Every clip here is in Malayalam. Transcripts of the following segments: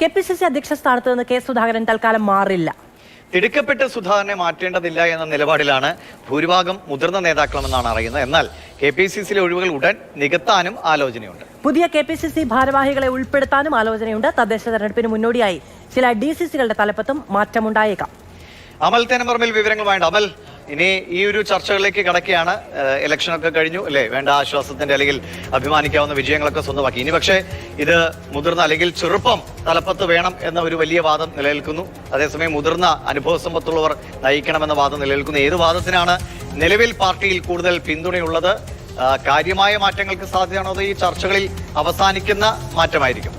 കെ പി സി സി അധ്യക്ഷ സ്ഥാനത്ത് നിന്ന് കെ സുധാകരൻ തൽക്കാലം മാറില്ല. തിടുക്കപ്പെട്ട് സുധാകരനെ മാറ്റേണ്ടതില്ല എന്ന നിലപാടിലാണ് ഭൂരിഭാഗം മുതിർന്ന നേതാക്കളുമെന്നാണ് അറിയുന്നത്. എന്നാൽ കെ പി സി സിയിലെ ഒഴിവുകൾ ഉടൻ നികത്താനും ആലോചനയുണ്ട്. പുതിയ കെ പി സി സി ഭാരവാഹികളെ ഉൾപ്പെടുത്താനും ആലോചനയുണ്ട്. തദ്ദേശ തെരഞ്ഞെടുപ്പിന് മുന്നോടിയായി ചില ഡി സി സികളുടെ തലപ്പത്തും മാറ്റമുണ്ടായേക്കാം. അമൽ തേനമ്പറമ്പിൽ വേണ്ട അമൽ ഇനി ഈ ഒരു ചർച്ചകളിലേക്ക് കടക്കുകയാണ്. ഇലക്ഷനൊക്കെ കഴിഞ്ഞു അല്ലേ? വേണ്ട ആശ്വാസത്തിന്റെ അല്ലെങ്കിൽ അഭിമാനിക്കാവുന്ന വിജയങ്ങളൊക്കെ സ്വന്തമാക്കി. ഇനി പക്ഷേ ഇത് മുതിർന്ന അല്ലെങ്കിൽ ചെറുപ്പം തലപ്പത്ത് വേണം എന്ന ഒരു വലിയ വാദം നിലനിൽക്കുന്നു. അതേസമയം മുതിർന്ന അനുഭവ സമ്പത്തുള്ളവർ നയിക്കണമെന്ന വാദം നിലനിൽക്കുന്നു. ഏത് വാദത്തിനാണ് നിലവിൽ പാർട്ടിയിൽ കൂടുതൽ പിന്തുണയുള്ളത്? കാര്യമായ മാറ്റങ്ങൾക്ക് സാധ്യതയാണോ അത് ഈ ചർച്ചകളിൽ അവസാനിക്കുന്ന മാറ്റമായിരിക്കും?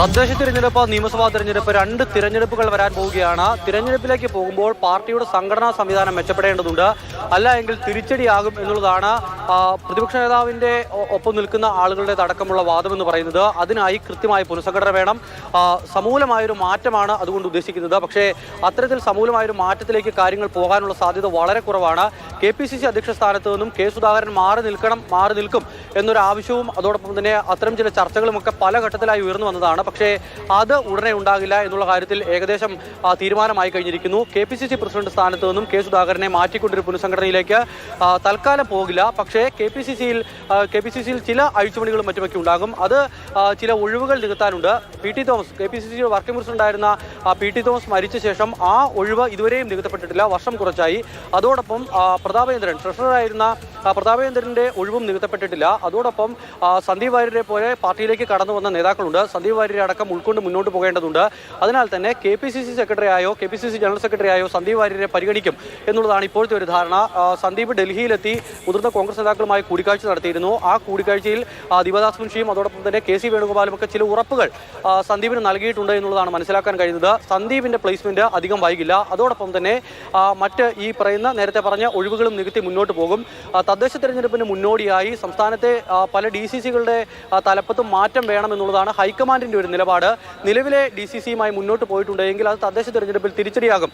തദ്ദേശ തിരഞ്ഞെടുപ്പ് നിയമസഭാ തിരഞ്ഞെടുപ്പ് രണ്ട് തിരഞ്ഞെടുപ്പുകൾ വരാൻ പോവുകയാണ്. തിരഞ്ഞെടുപ്പിലേക്ക് പോകുമ്പോൾ പാർട്ടിയുടെ സംഘടനാ സംവിധാനം മെച്ചപ്പെടേണ്ടതുണ്ട്. അല്ല എങ്കിൽ തിരിച്ചടിയാകും എന്നുള്ളതാണ് പ്രതിപക്ഷ നേതാവിന്റെ ഒപ്പം നിൽക്കുന്ന ആളുകളുടെ അടക്കമുള്ള വാദം എന്ന് പറയുന്നത്. അതിനായി കൃത്യമായ പുനഃസംഘടന വേണം. സമൂലമായൊരു മാറ്റമാണ് അതുകൊണ്ട് ഉദ്ദേശിക്കുന്നത്. പക്ഷേ അത്തരത്തിൽ സമൂലമായൊരു മാറ്റത്തിലേക്ക് കാര്യങ്ങൾ പോകാനുള്ള സാധ്യത വളരെ കുറവാണ്. കെ പി സി സി അധ്യക്ഷ സ്ഥാനത്ത് നിന്നും കെ സുധാകരൻ മാറി നിൽക്കണം മാറി നിൽക്കും എന്നൊരു ആവശ്യവും അതോടൊപ്പം തന്നെ അത്തരം ചില ചർച്ചകളുമൊക്കെ പല ഘട്ടത്തിലായി ഉയർന്നു വന്നതാണ്. പക്ഷേ അത് ഉടനെ ഉണ്ടാകില്ല എന്നുള്ള കാര്യത്തിൽ ഏകദേശം തീരുമാനമായി കഴിഞ്ഞിരിക്കുന്നു. K P C C president സ്ഥാനത്ത് നിന്നും കെ സുധാകരനെ മാറ്റിക്കൊണ്ടൊരു പുനഃസംഘടനയിലേക്ക് തൽക്കാലം പോകില്ല. പക്ഷേ കെ പി സി സിയിൽ കെ പി സി സിയിൽ ചില അഴിച്ചുപണികളും മറ്റുമൊക്കെ ഉണ്ടാകും. അത് ചില ഒഴിവുകൾ നികത്താനുണ്ട്. P T Thomas K P C C working president ഉണ്ടായിരുന്ന ആ, പി ടി തോമസ് മരിച്ച ശേഷം ആ ഒഴിവ് ഇതുവരെയും നികത്തപ്പെട്ടിട്ടില്ല. വർഷം കുറച്ചായി. അതോടൊപ്പം പ്രതാപേന്ദ്രൻ ട്രഷററായിരുന്ന പ്രതാപേന്ദ്രന്റെ ഒഴിവും നികത്തപ്പെട്ടിട്ടില്ല. അതോടൊപ്പം സന്ദീപ് വാര്യരെ പോലെ പാർട്ടിയിലേക്ക് കടന്നു വന്ന നേതാക്കളുണ്ട്. സന്ദീപ് വാര്യരെ അടക്കം ഉൾക്കൊണ്ട് മുന്നോട്ട് പോകേണ്ടതുണ്ട്. അതിനാൽ തന്നെ K P C C secretary ആയോ K P C C general secretary ആയോ സന്ദീപ് വാര്യരെ പരിഗണിക്കും എന്നുള്ളതാണ് ഇപ്പോഴത്തെ ഒരു ധാരണ. സന്ദീപ് ഡൽഹിയിലെത്തി മുതിർന്ന കോൺഗ്രസ് നേതാക്കളുമായി കൂടിക്കാഴ്ച നടത്തിയിരുന്നു. ആ കൂടിക്കാഴ്ചയിൽ ദിവദാസ് മുൻഷിയും അതോടൊപ്പം തന്നെ കെ സി വേണുഗോപാലും ഒക്കെ ചില ഉറപ്പുകൾ സന്ദീപിന് നൽകിയിട്ടുണ്ട് എന്നുള്ളതാണ് മനസ്സിലാക്കാൻ കഴിയുന്നത്. സന്ദീപിന്റെ പ്ലേസ്മെന്റ് അധികം വൈകില്ല. അതോടൊപ്പം തന്നെ മറ്റ് ഈ പറയുന്ന നേരത്തെ പറഞ്ഞ ഒഴിവുകളും നികത്തി മുന്നോട്ട് പോകും. തദ്ദേശ തെരഞ്ഞെടുപ്പിന് മുന്നോടിയായി സംസ്ഥാനത്തെ പല ഡി സി സികളുടെ തലപ്പത്തും മാറ്റം വേണമെന്നുള്ളതാണ് ഹൈക്കമാൻഡിന്റെ ഒരു നിലപാട്. നിലവിലെ ഡി സി സിയുമായി മുന്നോട്ട് പോയിട്ടുണ്ടെങ്കിൽ അത് തദ്ദേശ തെരഞ്ഞെടുപ്പിൽ തിരിച്ചടിയാകും.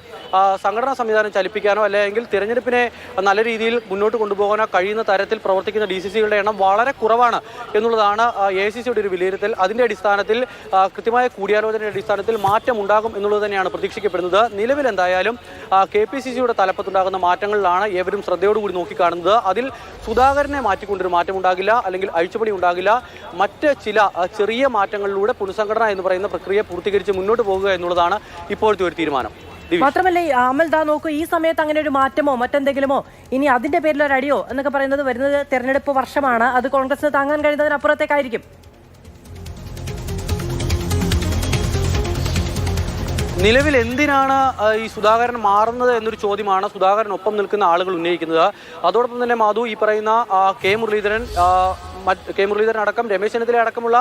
സംഘടനാ സംവിധാനം ചലിപ്പിക്കാനോ അല്ലെങ്കിൽ തിരഞ്ഞെടുപ്പിനെ നല്ല രീതിയിൽ മുന്നോട്ട് കൊണ്ടുപോകാനോ കഴിയുന്ന തരത്തിൽ പ്രവർത്തിക്കുന്ന ഡി സി സികളുടെ എണ്ണം വളരെ കുറവാണ് എന്നുള്ളതാണ് എ സി സിയുടെ ഒരു വിലയിരുത്തൽ. അതിന്റെ അടിസ്ഥാനത്തിൽ കൃത്യമായ കൂടിയാലോചനയുടെ അടിസ്ഥാനത്തിൽ മാറ്റം ഉണ്ടാകും എന്നുള്ളത് തന്നെയാണ് പ്രതീക്ഷിക്കപ്പെടുന്നത്. നിലവിൽ എന്തായാലും കെ പി സി സിയുടെ തലപ്പത്തുണ്ടാകുന്ന മാറ്റങ്ങളിലാണ് ഏവരും ശ്രദ്ധയോടുകൂടി നോക്കിക്കാണുന്നത്. അതിൽ സുധാകരനെ മാറ്റിക്കൊണ്ടൊരു മാറ്റം ഉണ്ടാകില്ല അല്ലെങ്കിൽ അഴിച്ചുപണി ഉണ്ടാകില്ല. മറ്റ് ചില ചെറിയ മാറ്റങ്ങളിലൂടെ പുനഃസംഘടന എന്ന് പറയുന്ന പ്രക്രിയ പൂർത്തീകരിച്ച് മുന്നോട്ട് പോകുക എന്നുള്ളതാണ് ഇപ്പോഴത്തെ ഒരു തീരുമാനം. മാത്രമല്ല അമൽ ദാ നോക്കൂ ഈ സമയത്ത് അങ്ങനെ ഒരു മാറ്റമോ മറ്റെന്തെങ്കിലുമോ ഇനി അതിന്റെ പേരിൽ ഒരു അടിയോ എന്നൊക്കെ പറയുന്നത് വരുന്നത് തെരഞ്ഞെടുപ്പ് വർഷമാണ്. അത് കോൺഗ്രസിന് താങ്ങാൻ കഴിയുന്നതിനപ്പുറത്തേക്കായിരിക്കും. നിലവിൽ എന്തിനാണ് ഈ സുധാകരൻ മാറുന്നത് എന്നൊരു ചോദ്യമാണ് സുധാകരൻ ഒപ്പം നിൽക്കുന്ന ആളുകൾ ഉന്നയിക്കുന്നത്. അതോടൊപ്പം തന്നെ മാധു ഈ പറയുന്ന കെ മുരളീധരൻ കെ മുരളീധരൻ അടക്കം രമേശ് ചെന്നിത്തല അടക്കമുള്ള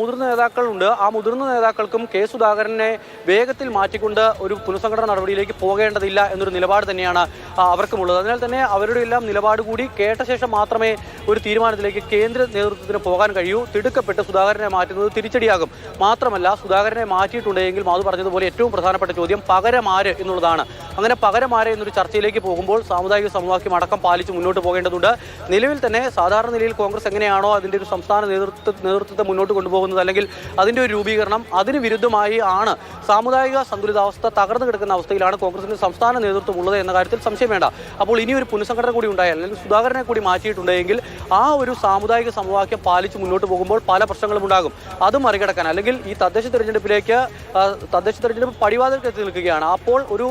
മുതിർന്ന നേതാക്കളുണ്ട്. ആ മുതിർന്ന നേതാക്കൾക്കും കെ സുധാകരനെ വേഗത്തിൽ മാറ്റിക്കൊണ്ട് ഒരു പുനഃസംഘടന നടപടിയിലേക്ക് പോകേണ്ടതില്ല എന്നൊരു നിലപാട് തന്നെയാണ് അവർക്കുമുള്ളത്. അതിനാൽ തന്നെ അവരുടെ എല്ലാം നിലപാട് കൂടി കേട്ട ശേഷം മാത്രമേ ഒരു തീരുമാനത്തിലേക്ക് കേന്ദ്ര നേതൃത്വത്തിന് പോകാൻ കഴിയൂ. തിടുക്കപ്പെട്ട് സുധാകരനെ മാറ്റുന്നത് തിരിച്ചടിയാകും. മാത്രമല്ല സുധാകരനെ മാറ്റിയിട്ടുണ്ടെങ്കിൽ മാധു പറഞ്ഞതുപോലെ ഏറ്റവും പ്രധാനപ്പെട്ട ചോദ്യം പകരമാര് എന്നുള്ളതാണ്. അങ്ങനെ പകരമാര് എന്നൊരു ചർച്ചയിലേക്ക് പോകുമ്പോൾ സാമുദായിക സമവാക്യം അടക്കം പാലിച്ച് മുന്നോട്ട് പോകേണ്ടതുണ്ട്. നിലവിൽ തന്നെ സാധാരണ നിലയിൽ കോൺഗ്രസ് എങ്ങനെയാണോ അതിന്റെ ഒരു സംസ്ഥാന നേതൃത്വ നേതൃത്വത്തെ മുന്നോട്ട് കൊണ്ടുപോകുന്നത്? അല്ലെങ്കിൽ അതിന്റെ ഒരു രൂപീകരണം അതിന് വിരുദ്ധമായി ആണ്? സാമുദായിക സന്തുലിതാവസ്ഥ തകർന്നു കിടക്കുന്ന അവസ്ഥയിലാണ് കോൺഗ്രസിന്റെ സംസ്ഥാന നേതൃത്വം ഉള്ളത് എന്ന കാര്യത്തിൽ സംശയം വേണ്ട. അപ്പോൾ ഇനി ഒരു പുനഃസംഘടന കൂടി ഉണ്ടായാൽ അല്ലെങ്കിൽ സുധാകരനെ കൂടി മാറ്റിയിട്ടുണ്ടെങ്കിൽ ആ ഒരു സാമുദായിക സമവാക്യം പാലിച്ച് മുന്നോട്ട് പോകുമ്പോൾ പല പ്രശ്നങ്ങളും ഉണ്ടാകും. അത് മറികടക്കാൻ. അല്ലെങ്കിൽ ഈ തദ്ദേശ തെരഞ്ഞെടുപ്പിലേക്ക് തദ്ദേശ തെരഞ്ഞെടുപ്പ് പടിവാതിൽക്ക് എത്തി നിൽക്കുകയാണ്. അപ്പോൾ ഒരു